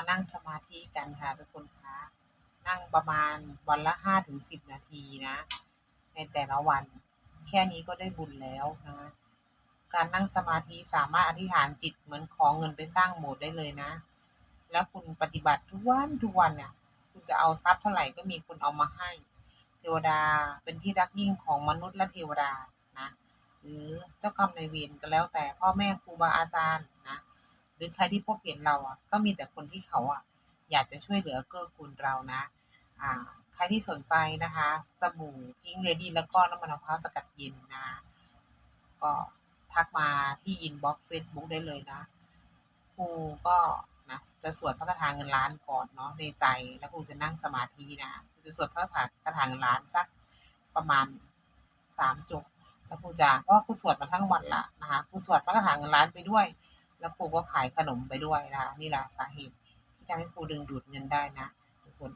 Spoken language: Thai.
มานั่งสมาธิกันค่ะทุกคนคะนั่งประมาณวันละห้าถึงสิบนาทีนะ ในแต่ละวัน แค่นี้ก็ได้บุญแล้วนะการนั่งสมาธิสามารถอธิษฐานจิตเหมือนขอเงินไปสร้างโบสถ์ได้เลยนะ แล้วคุณปฏิบัติทุกวันทุกวันเนี่ยคุณจะเอาทรัพย์เท่าไหร่ก็มีคนเอามาให้ เทวดาเป็นที่รักยิ่งของมนุษย์และเทวดานะ หรือเจ้ากรรมนายเวรก็แล้วแต่พ่อแม่ครูบาอาจารย์ รือใครที่พบเห็นเราอะก็มีแต่คนที่เขาอะอยากจะช่วยเหลือเกื้อกูลเรานะอ่าใครที่สนใจนะคะสบู่พิงเลดี้แล้วก็น้ำมันมะพร้าวสกัดเย็นนะ ก็ทักมาที่อินบ็อกซ์เฟซบุ๊กได้เลยนะครูก็นะจะสวดพระคาถาเงินล้านก่อนเนาะในใจแล้วครูจะนั่งสมาธินะครูจะสวดพระคาถาเงินล้านสักประมาณสามจบแล้วครูจะเพราะว่าครูสวดมาทั้งวันละนะคะครูสวดพระคาถาเงินล้านไปด้วย แล้วครูก็ขายขนมไปด้วยนะคะนี่แหละสาเหตุที่ทำให้ครูดึงดูดเงินได้นะทุกคน